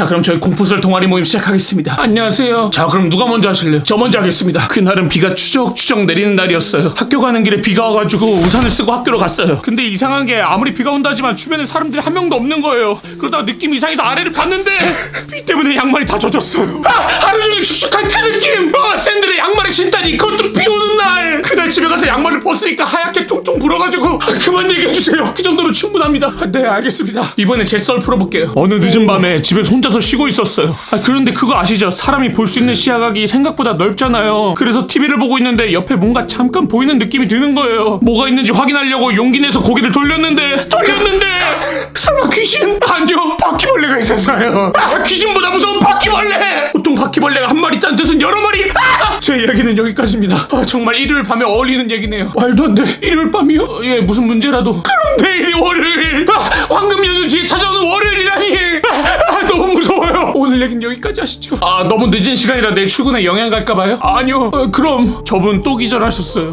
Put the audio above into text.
자 그럼 저희 공포설 동아리 모임 시작하겠습니다. 안녕하세요. 자 그럼 누가 먼저 하실래요? 저 먼저 하겠습니다. 그날은 비가 추적추적 내리는 날이었어요. 학교 가는 길에 비가 와가지고 우산을 쓰고 학교로 갔어요. 근데 이상한 게 아무리 비가 온다지만 주변에 사람들이 한 명도 없는 거예요. 그러다가 느낌이 이상해서 아래를 봤는데 비 때문에 양말이 다 젖었어요. 아, 하루 종일 축축한 그 느낌! 아, 샌들에 양말을 신다니! 그것도 비 오는 날! 그날 집에 가서 양말 을 벗으니까 하얗게 퉁퉁 불어가지고 아, 그만 얘기해주세요. 그 정도로 충분합니다. 아, 네 알겠습니다. 이번에 제 썰 풀어볼게요. 어느 늦은 밤에 집에서 혼자서 쉬고 있었어요. 아, 그런데 그거 아시죠? 사람이 볼 수 있는 시야각이 생각보다 넓잖아요. 그래서 TV를 보고 있는데 옆에 뭔가 잠깐 보이는 느낌이 드는 거예요. 뭐가 있는지 확인하려고 용기 내서 고개를 돌렸는데 돌렸는데! 설마 귀신? 아니요 바퀴벌레가 있었어요. 아, 귀신보다 무서운 바퀴벌레! 보통 바퀴벌레가 한 마리 있다는 뜻은 여러 마리 아! 제 이야기는 여기까지입니다. 아, 정말 일요일 밤에 어울리는 얘기네요. 말도 안 돼. 일요일 밤이요? 어, 예 무슨 문제라도. 그럼 내일이 월요일. 아, 황금 연휴 뒤에 찾아오는 월요일이라니. 아, 아, 너무 무서워요. 오늘 얘기는 여기까지 하시죠. 아 너무 늦은 시간이라 내일 출근에 영향 갈까봐요? 아니요. 어, 그럼 저분 또 기절하셨어요